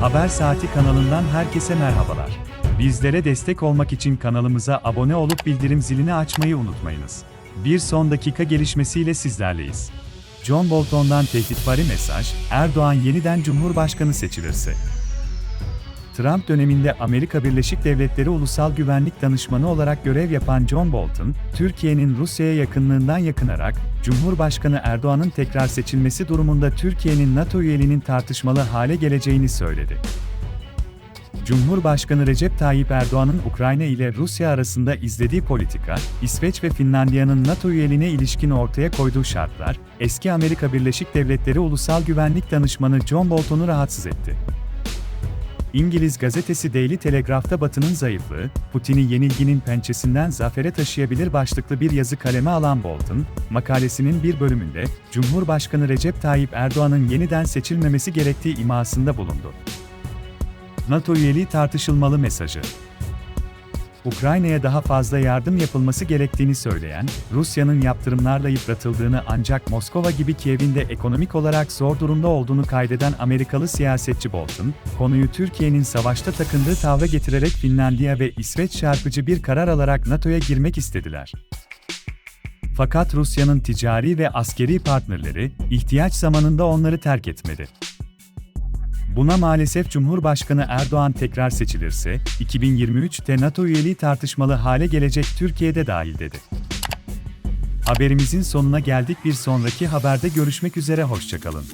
Haber Saati kanalından herkese merhabalar. Bizlere destek olmak için kanalımıza abone olup bildirim zilini açmayı unutmayınız. Bir son dakika gelişmesiyle sizlerleyiz. John Bolton'dan tehditvari mesaj, Erdoğan yeniden Cumhurbaşkanı seçilirse. Trump döneminde Amerika Birleşik Devletleri Ulusal Güvenlik Danışmanı olarak görev yapan John Bolton, Türkiye'nin Rusya'ya yakınlığından yakınarak, Cumhurbaşkanı Erdoğan'ın tekrar seçilmesi durumunda Türkiye'nin NATO üyeliğinin tartışmalı hale geleceğini söyledi. Cumhurbaşkanı Recep Tayyip Erdoğan'ın Ukrayna ile Rusya arasında izlediği politika, İsveç ve Finlandiya'nın NATO üyeliğine ilişkin ortaya koyduğu şartlar, eski Amerika Birleşik Devletleri Ulusal Güvenlik Danışmanı John Bolton'u rahatsız etti. İngiliz gazetesi Daily Telegraph'ta Batı'nın zayıflığı, Putin'i yenilginin pençesinden zafere taşıyabilir başlıklı bir yazı kaleme alan Bolton, makalesinin bir bölümünde, Cumhurbaşkanı Recep Tayyip Erdoğan'ın yeniden seçilmemesi gerektiği imasında bulundu. NATO üyeliği tartışılmalı mesajı. Ukrayna'ya daha fazla yardım yapılması gerektiğini söyleyen, Rusya'nın yaptırımlarla yıpratıldığını ancak Moskova gibi Kiev'in de ekonomik olarak zor durumda olduğunu kaydeden Amerikalı siyasetçi Bolton, konuyu Türkiye'nin savaşta takındığı tavra getirerek Finlandiya ve İsveç çarpıcı bir karar alarak NATO'ya girmek istediler. Fakat Rusya'nın ticari ve askeri partnerleri, ihtiyaç zamanında onları terk etmedi. Buna maalesef Cumhurbaşkanı Erdoğan tekrar seçilirse, 2023'te NATO üyeliği tartışmalı hale gelecek Türkiye'de dahil dedi. Haberimizin sonuna geldik bir sonraki haberde görüşmek üzere hoşçakalın.